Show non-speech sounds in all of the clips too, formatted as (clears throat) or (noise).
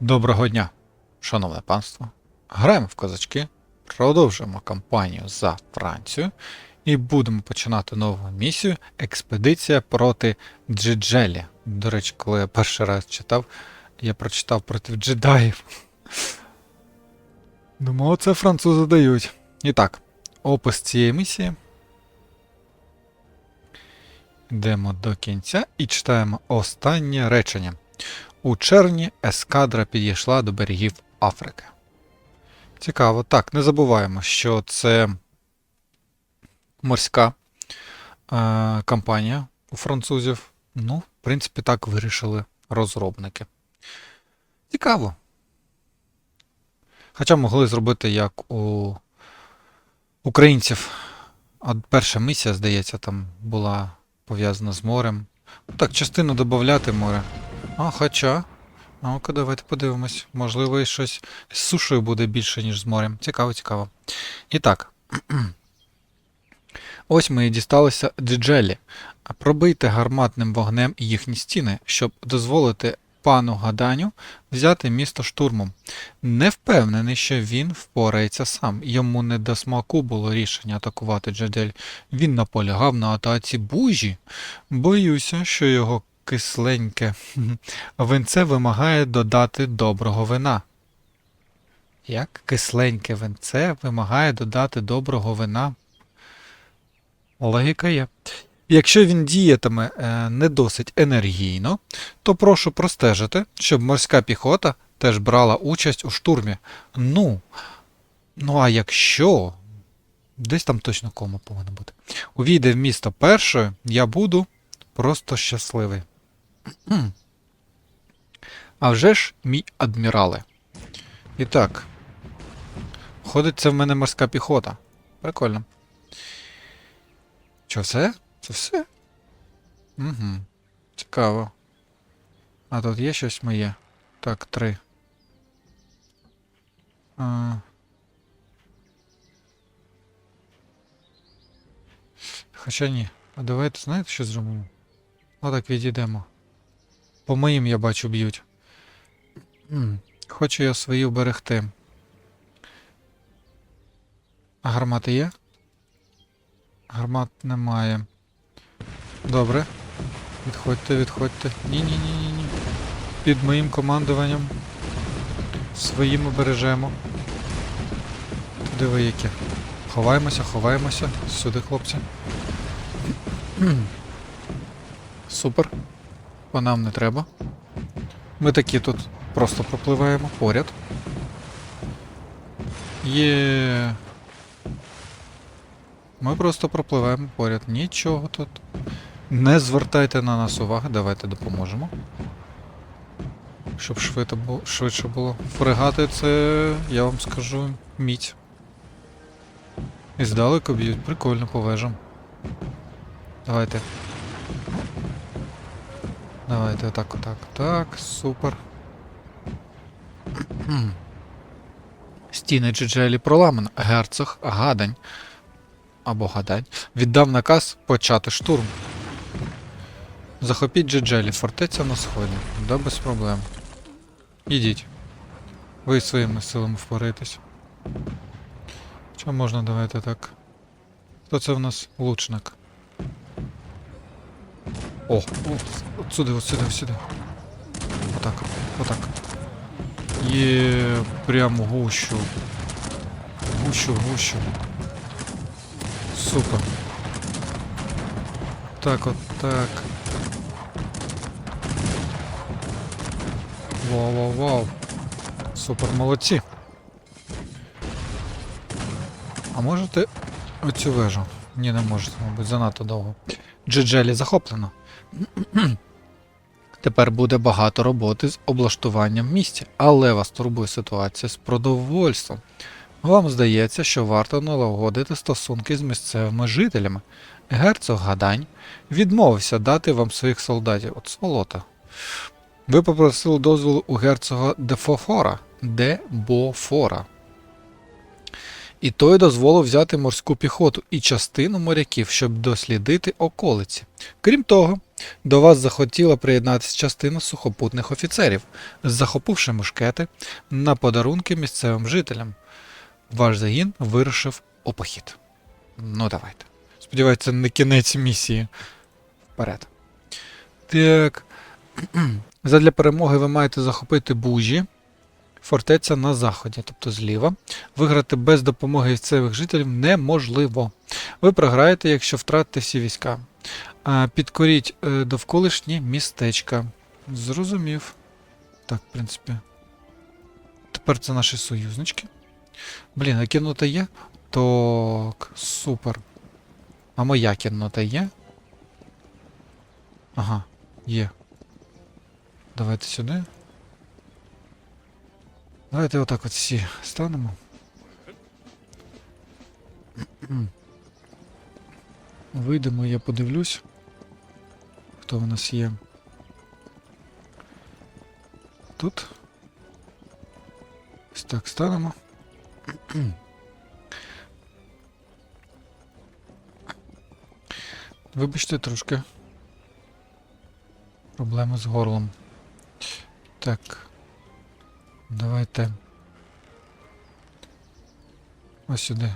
Доброго дня, шановне панство. Граємо в козачки, продовжуємо кампанію за Францію і будемо починати нову місію Експедиція проти Джиджелі. До речі, коли я перший раз читав, я прочитав проти джедаїв. (laughs) Думав, це французи дають. І так, опис цієї місії. Йдемо до кінця і читаємо останнє речення. У червні ескадра підійшла до берегів Африки. Цікаво. Так, не забуваємо, що це морська е, компанія у французів. Ну, в принципі, так вирішили розробники. Цікаво. Хоча могли зробити як у українців. От перша місія, здається, там була пов'язана з морем. Ну так, частину додати море. А, хоча. Ну-ка, давайте подивимось. Можливо, і щось з сушею буде більше, ніж з морем. Цікаво, цікаво. І так. (clears throat) Ось ми і дісталися Джиджелі. Пробийте гарматним вогнем їхні стіни, щоб дозволити пану Гаданю взяти місто штурмом. Не впевнений, що він впорається сам. Йому не до смаку було рішення атакувати Джедель. Він наполягав на атаці бужі. Боюся, що його кисленьке (laughs) винце вимагає додати доброго вина. Як кисленьке винце вимагає додати доброго вина? Логіка є. Якщо він діятиме е, не досить енергійно, то прошу простежити, щоб морська піхота теж брала участь у штурмі. Ну, ну а якщо. Десь там точно кома повинна бути. Увійде в місто першою, я буду просто щасливий. А вже ж, мій адмірале. І так. Ходить це в мене морська піхота. Прикольно. Що, все? Це все? Угу. Цікаво. А тут є щось моє? Так, три. А... Хоча ні. А давайте, знаєте, що зробимо? Отак відійдемо. По моїм я бачу б'ють. Хочу я свої вберегти. А гармати є? Гармат немає. Добре. Відходьте, відходьте. Ні-ні-ні-ні-ні. Під моїм командуванням. Своїм обережемо. Туди ви які. Ховаємося, ховаємося. Сюди, хлопці. Супер. По нам не треба. Ми такі тут просто пропливаємо поряд. Є. Ми просто пропливаємо поряд. Нічого тут. Не звертайте на нас уваги, давайте допоможемо. Щоб швидше було. Фрегати це, я вам скажу, мідь. І здалеку б'ють, прикольно по вежам. Давайте. Давайте отак, отак, так, супер. Стіни Джиджелі проламано. Герцог Гадань. Або Гадань. Віддав наказ почати штурм. Захопіть Джиджелі, фортеця на сході. Да без проблем. Ідіть. Ви своїми силами впоритесь. Що можна, давайте так. Хто це в нас лучник? О, о, от сюди, от сюди, от сюди. Отак, отак. Є прям гущу. Гущу, гущу. Супер. Так от так. Вау, вау, вау. Супер, молодці. А можете оцю вежу? Ні, не можете, мабуть, занадто довго. Джиджелі захоплено. (clears throat) Тепер буде багато роботи з облаштуванням в місті, але вас турбує ситуація з продовольством. Вам здається, що варто налагодити стосунки з місцевими жителями. Герцог Гадань відмовився дати вам своїх солдатів от сволота. Ви попросили дозволу у герцога Дефофора, Дебофора. І той дозволив взяти морську піхоту і частину моряків, щоб дослідити околиці. Крім того, до вас захотіла приєднатися частина сухопутних офіцерів, захопивши мушкети на подарунки місцевим жителям. Ваш загін вирушив у похід. Ну, давайте. Сподіваюся, не кінець місії. Вперед. Так. (clears throat) Задля перемоги ви маєте захопити бужі. Фортеця на заході, тобто зліва. Виграти без допомоги місцевих жителів неможливо. Ви програєте, якщо втратите всі війська. Підкоріть е, довколишні містечка. Зрозумів. Так, в принципі. Тепер це наші союзнички. Блін, а кіннота є? Так, супер. А моя кіннота є? Ага, є. Давайте сюди. Давайте отак от всі станемо. (clears throat) Вийдемо, я подивлюсь, хто в нас є. Тут. Ось так станемо. (clears throat) Вибачте трошки. Проблеми з горлом. Так. Давайте. Ось сюди.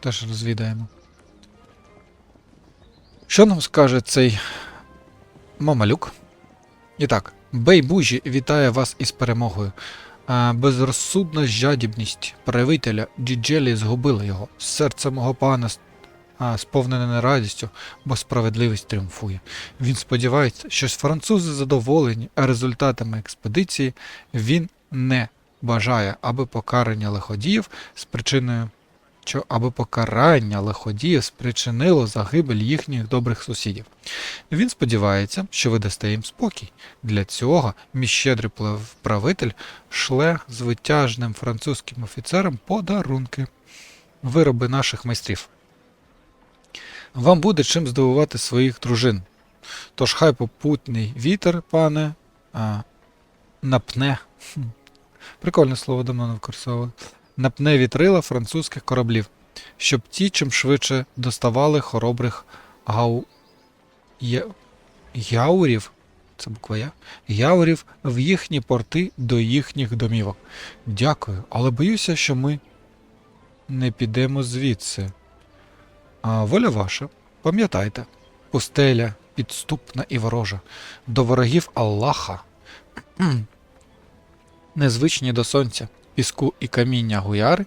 Теж розвідаємо. Що нам скаже цей мамалюк? І так, Бейбужі вітає вас із перемогою. А безрозсудна жадібність правителя Діджелі згубила його. Серце мого пана а, сповнене радістю, бо справедливість тріумфує. Він сподівається, що французи задоволені результатами експедиції. Він не бажає, аби покарання лиходіїв з причиною, що аби покарання лиходіїв спричинило загибель їхніх добрих сусідів. Він сподівається, що ви дасте їм спокій. Для цього мій щедрий правитель шле звитяжним французьким офіцерам подарунки, вироби наших майстрів. Вам буде чим здивувати своїх дружин. Тож хай попутний вітер, пане, напне. Прикольне слово давно не використовували. Напне вітрила французьких кораблів, щоб ті чим швидше доставали хоробрих гау... Є... яурів. Це буква Я. Яурів в їхні порти до їхніх домівок. Дякую, але боюся, що ми не підемо звідси. А воля ваша, пам'ятайте, пустеля підступна і ворожа, до ворогів Аллаха. Незвичні до сонця, піску і каміння гуяри,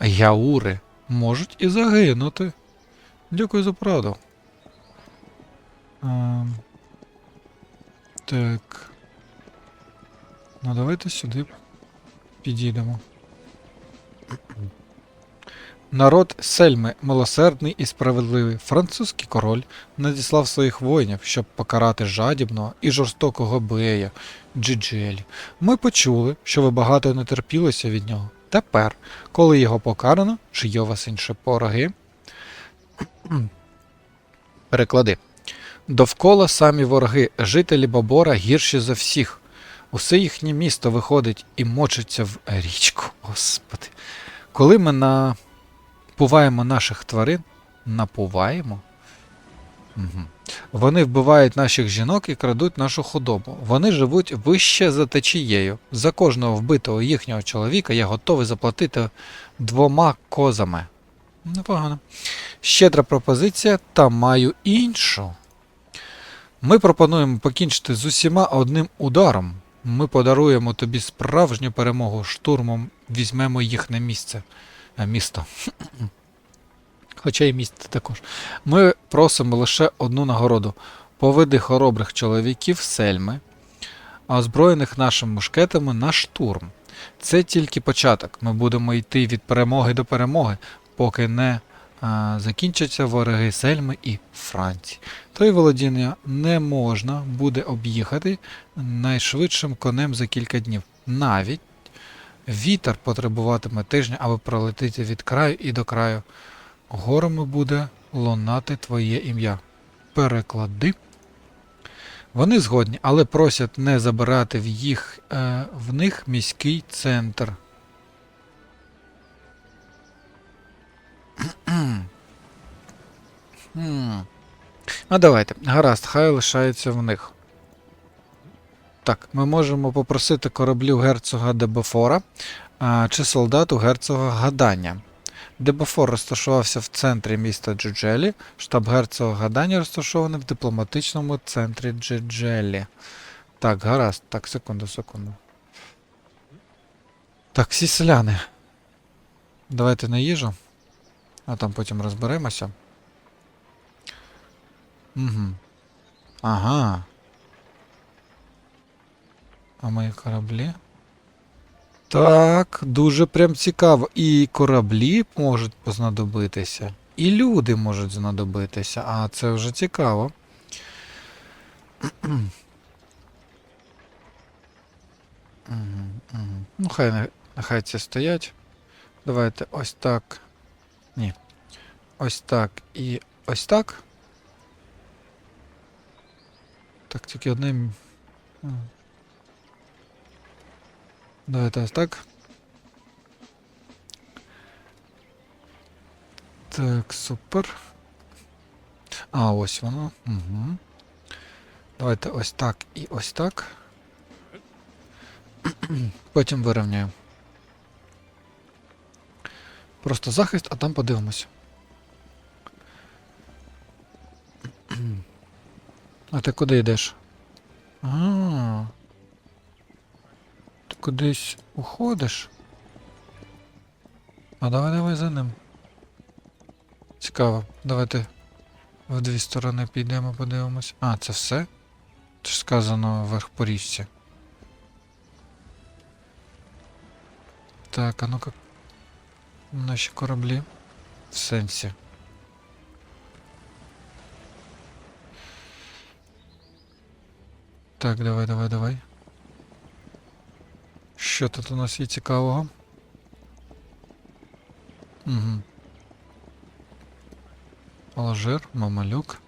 яури можуть і загинути. Дякую за правду. Ем, так. Ну, давайте сюди підійдемо. Народ Сельми милосердний і справедливий. Французький король надіслав своїх воїнів, щоб покарати жадібного і жорстокого бея Джиджелі. Ми почули, що ви багато не терпілися від нього. Тепер, коли його покарано, чи є у вас інші пороги? (clears throat) Переклади. Довкола самі вороги, жителі Бабора гірші за всіх. Усе їхнє місто виходить і мочиться в річку. Господи. Коли ми напуваємо наших тварин, напуваємо. Угу. Вони вбивають наших жінок і крадуть нашу худобу. Вони живуть вище за течією. За кожного вбитого їхнього чоловіка я готовий заплатити двома козами. Непогано. Щедра пропозиція, та маю іншу. Ми пропонуємо покінчити з усіма одним ударом. Ми подаруємо тобі справжню перемогу штурмом, візьмемо їх на місце. А, місто. Хоча і місто також. Ми просимо лише одну нагороду. Поведи хоробрих чоловіків сельми, озброєних нашими мушкетами на штурм. Це тільки початок. Ми будемо йти від перемоги до перемоги, поки не а, закінчаться вороги Сельми і Франції. Той володіння не можна буде об'їхати найшвидшим конем за кілька днів. Навіть Вітер потребуватиме тижня, аби пролетіти від краю і до краю. Горами буде лунати твоє ім'я. Переклади. Вони згодні, але просять не забирати в їх, е, в них міський центр. А ну, давайте. Гаразд, хай лишається в них. Так, ми можемо попросити кораблю герцога Дебофора чи солдату герцога Гадання. Дебофор розташувався в центрі міста Джуджелі. Штаб герцога Гадання розташований в дипломатичному центрі Джуджелі. Так, гаразд. Так, секунду, секунду. Так, всі селяни. Давайте на їжу. А там потім розберемося. Угу. Ага. А мої кораблі? Так, дуже прям цікаво. І кораблі можуть знадобитися, і люди можуть знадобитися. А це вже цікаво. Ну, хай не- нехай ці стоять. Давайте ось так. Ні. Ось так і ось так. Так, тільки одним. Давайте ось так. Так, супер. А, ось воно. Угу. Давайте ось так і ось так. (clears throat) Потім вирівняю. Просто захист, а там подивимось. (clears throat) А ти куди йдеш? А. Кудись уходиш? А давай давай за ним. Цікаво. Давайте в дві сторони підемо, подивимось. А, це все? Це ж сказано вверх по річці. Так, а ну-ка. Наші кораблі. В сенсі. Так, давай, давай, давай. Що тут у нас є цікавого? Угу. Алжир, Мамалюк.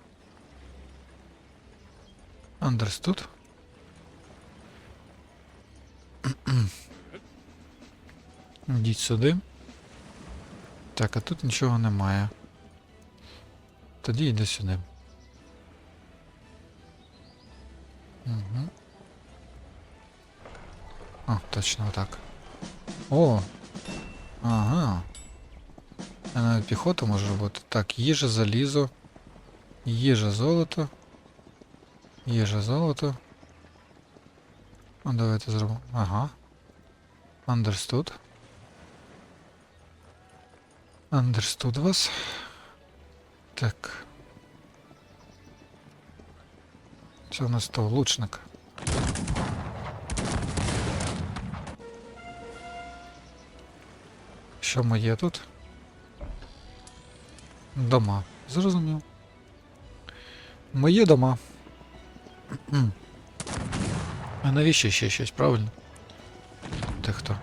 Understood. (clears throat) Йдіть сюди. Так, а тут нічого немає. Тоді йди сюди. Угу. А, точно так. О! Ага. А навіть піхота може бути. Так, їжа, залізо. Їжа, золото. Їжа, золото. Ну, давайте зробимо. Ага. Understood. Understood вас. Так. Це у нас то лучник. Що моє тут? Дома. Зрозумів. Мої дома. А навіщо ще щось, правильно? Ти хто?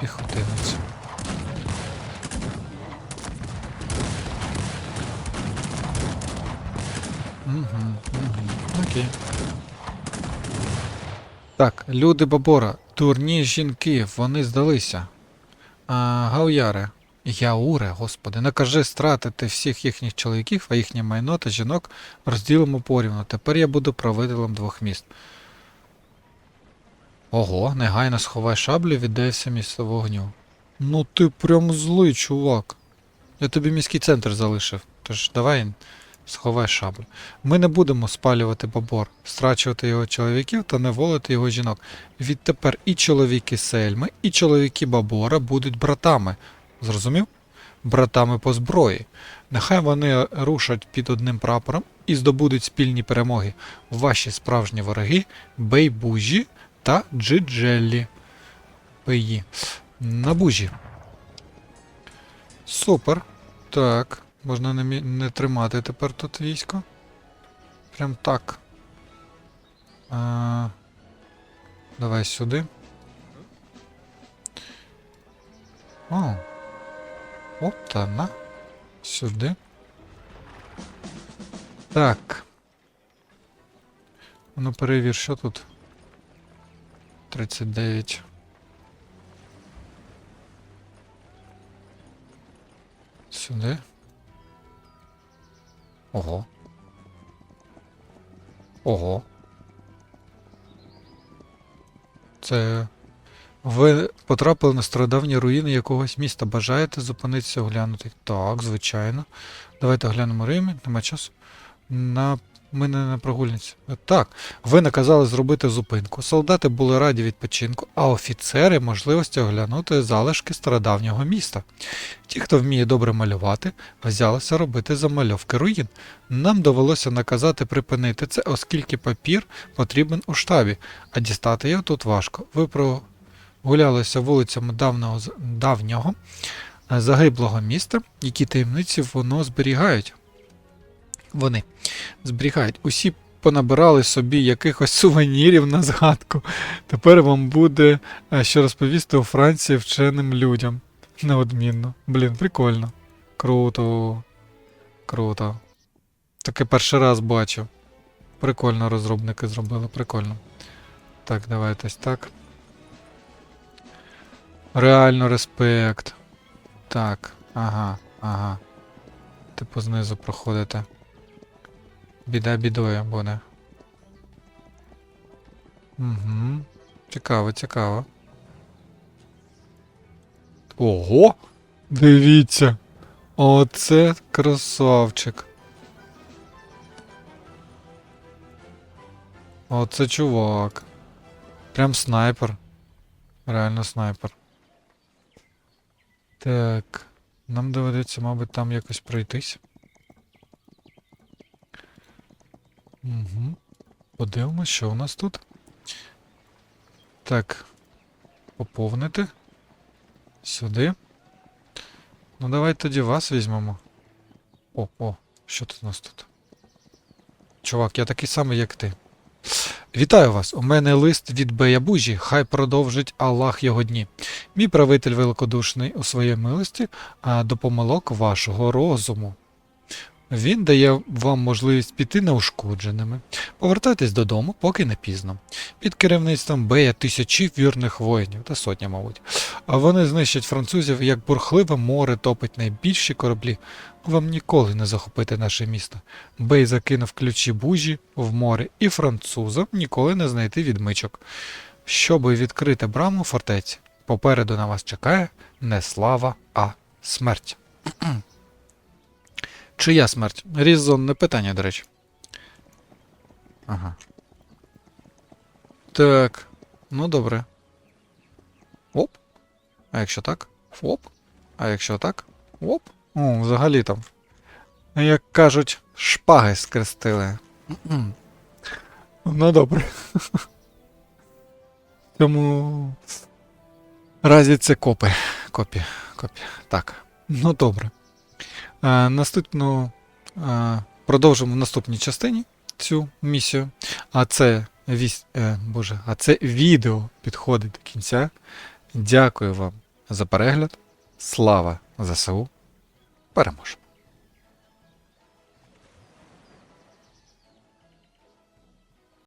Піхотинець. Угу, угу. Окей. Так, люди Бабора, дурні жінки, вони здалися. А, Гауяре, Яуре, господи, накажи стратити всіх їхніх чоловіків, а їхнє майно та жінок розділимо порівну. Тепер я буду правителем двох міст. Ого, негайно сховай шаблю, віддай все місто вогню. Ну ти прям злий, чувак. Я тобі міський центр залишив. Тож давай сховай шаблю. Ми не будемо спалювати бабор, страчувати його чоловіків та неволити його жінок. Відтепер і чоловіки Сельми, і чоловіки Бабора будуть братами. Зрозумів? Братами по зброї. Нехай вони рушать під одним прапором і здобудуть спільні перемоги. Ваші справжні вороги Бейбужі та Джиджеллі. Беї. На бужі. Супер. Так. Можна не, не тримати тепер тут військо. Прям так. А, давай сюди. О. Оп, та на. Сюди. Так. Ну перевір, що тут. 39. Сюди. Ого. Ого. Це. Ви потрапили на стародавні руїни якогось міста. Бажаєте зупинитися оглянути? Так, звичайно. Давайте оглянемо Рим, нема часу. На... Ми не на прогульниці. Так, ви наказали зробити зупинку. Солдати були раді відпочинку, а офіцери можливості оглянути залишки стародавнього міста. Ті, хто вміє добре малювати, взялися робити замальовки руїн. Нам довелося наказати припинити це, оскільки папір потрібен у штабі, а дістати його тут важко. Ви прогулялися вулицями давнього, давнього е, загиблого міста, які таємниці воно зберігають. Вони зберігають. Усі понабирали собі якихось сувенірів на згадку. Тепер вам буде е, що розповісти у Франції вченим людям. Неодмінно. Блін, прикольно. Круто. Круто. Таке перший раз бачу. Прикольно розробники зробили, прикольно. Так, давайте так. Реально респект. Так, ага, ага. Типу знизу проходите. Біда бідою буде. Угу. Цікаво, цікаво. Ого! Дивіться! Оце красавчик. Оце чувак. Прям снайпер. Реально снайпер. Так. Нам доведеться, мабуть, там якось пройтись. Угу. Подивимось, що у нас тут. Так. Поповнити. Сюди. Ну, давай тоді вас візьмемо. О, о, що тут у нас тут? Чувак, я такий самий, як ти. Вітаю вас! У мене лист від Беябужі, хай продовжить Аллах його дні. Мій правитель великодушний у своїй милості, а до помилок вашого розуму. Він дає вам можливість піти неушкодженими. Повертайтесь додому, поки не пізно. Під керівництвом Бея тисячі вірних воїнів та сотня, мабуть. А вони знищать французів, як бурхливе море топить найбільші кораблі. Вам ніколи не захопити наше місто. Бей закинув ключі бужі в море, і французам ніколи не знайти відмичок. Щоби відкрити браму фортеці, попереду на вас чекає не слава, а смерть. Чия смерть? Різонне питання, до речі. Ага. Так. Ну добре. Оп. А якщо так? Оп. А якщо так? Оп. О, взагалі там. Як кажуть, шпаги скрестили. Ну добре. (laughs) В цьому разі це копи. Копі. Копі. Так. Ну добре. Е, наступну. Е, продовжимо в наступній частині цю місію. А це вісь, е, Боже, а це відео підходить до кінця. Дякую вам за перегляд. Слава ЗСУ. Переможе!